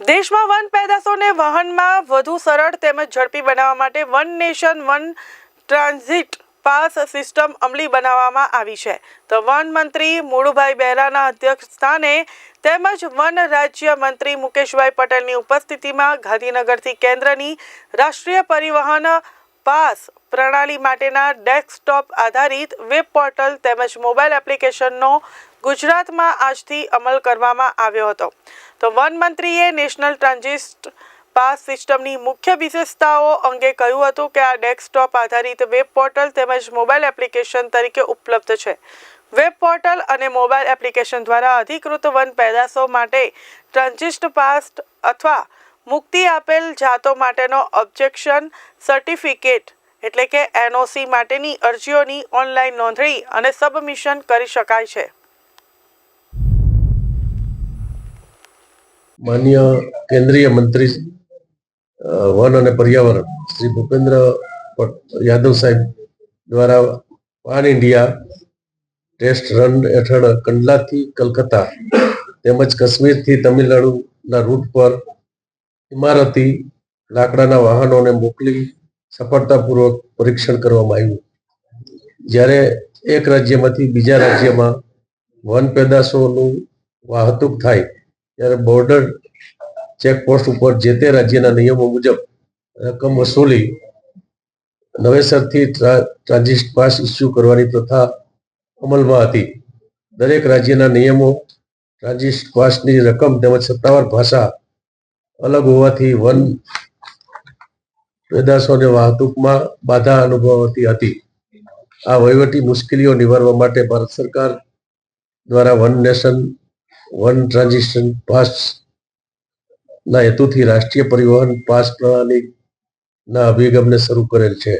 દેશમાં વન પેદાશોને વહનમાં વધુ સરળ તેમજ ઝડપી બનાવવા માટે one nation, one transit pass system અમલી બનાવવામાં આવી છે. તો વન મંત્રી મુળુભાઈ બહેરાના અધ્યક્ષ સ્થાને તેમજ વન રાજ્ય મંત્રી મુકેશભાઈ પટેલની ઉપસ્થિતિમાં ગાંધીનગરથી કેન્દ્રની રાષ્ટ્રીય પરિવહન પાસ પ્રણાલી માટેના ડેસ્કટોપ આધારિત વેબ પોર્ટલ તેમજ મોબાઈલ એપ્લિકેશનનો ગુજરાતમાં આજથી અમલ કરવામાં આવ્યો હતો. તો વન મંત્રીએ નેશનલ ટ્રાન્ઝિટ પાસ સિસ્ટમની મુખ્ય વિશેષતાઓ અંગે કહ્યું હતું કે આ ડેસ્કટોપ આધારિત વેબ પોર્ટલ તેમજ મોબાઈલ એપ્લિકેશન તરીકે ઉપલબ્ધ છે. વેબ પોર્ટલ અને મોબાઈલ એપ્લિકેશન દ્વારા અધિકૃત વન પેદાશો માટે ટ્રાન્ઝિસ્ટ પાસ અથવા મુક્તિ આપેલ જાતો માટેનો ઓબ્જેક્શન સર્ટિફિકેટ, એટલે કે એનઓસી માટેની અરજીઓની ઓનલાઈન નોંધણી અને સબમિશન કરી શકાય છે. માન્ય કેન્દ્રીય મંત્રી વન અને પર્યાવરણ, શ્રી ભૂપેન્દ્ર યાદવ સાહેબ દ્વારા પાન ઇન્ડિયા ટેસ્ટ રન હેઠળ કંડલાથી કલકત્તા તેમજ કાશ્મીરથી તમિલનાડુના રૂટ પર ઇમારતી લાકડાના વાહનોને મોકલી સફળતાપૂર્વક પરીક્ષણ કરવામાં આવ્યું. જ્યારે એક રાજ્યમાંથી બીજા રાજ્યમાં વન પેદાશોનું વાહતુક થાય ત્યારે બોર્ડર ચેકપોસ્ટ ઉપર જે તે રાજ્યના નિયમો મુજબ રકમ વસૂલી નવેસરથી ટ્રા- ટ્રાન્ઝિટ પાસ ઇસ્યુ કરવાની પ્રથા અમલમાં હતી. દરેક રાજ્યના નિયમો ટ્રાન્ઝિટ પાસની રકમ તેમજ સત્તાવાર ભાષા અલગ હોવાથી વન પેદાશોને વાહતુકમાં બાધા અનુભવાતી હતી. આ વહીવટી મુશ્કેલીઓ નિવારવા માટે ભારત સરકાર દ્વારા one nation one transition pass ના હેતુથી રાષ્ટ્રીય પરિવહન પાસ પ્રણાલી ના અભિગમને શરૂ કરેલ છે.